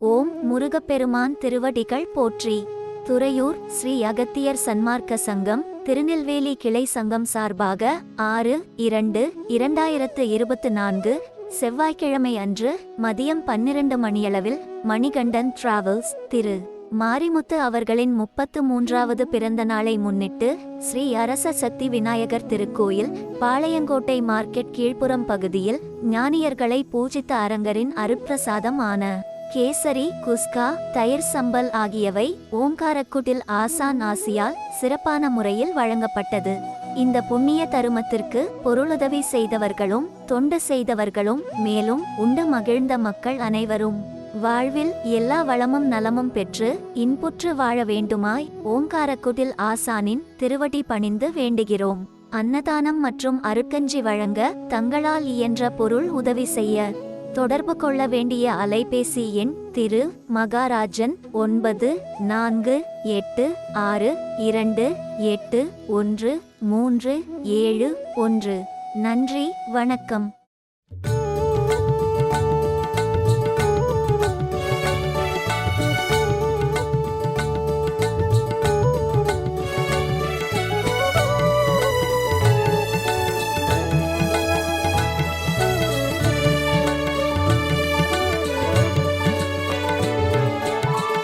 ஓம் முருகப்பெருமான் திருவடிகள் போற்றி. துறையூர் ஸ்ரீ அகத்தியர் சன்மார்க்க சங்கம் திருநெல்வேலி கிளை சங்கம் சார்பாக ஆறு இரண்டு இரண்டாயிரத்து இருபத்து நான்கு செவ்வாய்க்கிழமை அன்று மதியம் பன்னிரண்டு மணியளவில் மணிகண்டன் டிராவல்ஸ் திரு. மாரிமுத்து அவர்களின் முப்பத்து மூன்றாவது பிறந்த நாளை முன்னிட்டு ஸ்ரீ அரச சக்தி விநாயகர் திருக்கோயில் பாளையங்கோட்டை மார்க்கெட் கீழ்ப்புறம் பகுதியில் ஞானியர்களை பூஜித்த அரங்கரின் அருப்பிரசாதம் ஆன கேசரி குஸ்கா தயிர் சம்பல் ஆகியவை ஓங்காரக்குட்டில் ஆசான் ஆசியால் சிறப்பான முறையில் வழங்கப்பட்டது. இந்த புண்ணிய தருமத்திற்கு பொருளுதவி செய்தவர்களும் தொண்டு செய்தவர்களும் மேலும் உண்டு மகிழ்ந்த மக்கள் அனைவரும். வாழ்வில் எல்லா வளமும் நலமும் பெற்று இன்புற்று வாழ வேண்டுமாய் ஓங்காரக்குட்டில் ஆசானின் திருவடி பணிந்து வேண்டுகிறோம். அன்னதானம் மற்றும் அருக்கஞ்சி வழங்க தங்களால் இயன்ற பொருள் உதவி செய்ய தொடர்பு கொள்ள வேண்டிய அலைபேசி எண் திரு மகாராஜன் ஒன்பது நான்கு எட்டு ஆறு இரண்டு எட்டு ஒன்று மூன்று ஏழு ஒன்று. நன்றி வணக்கம்.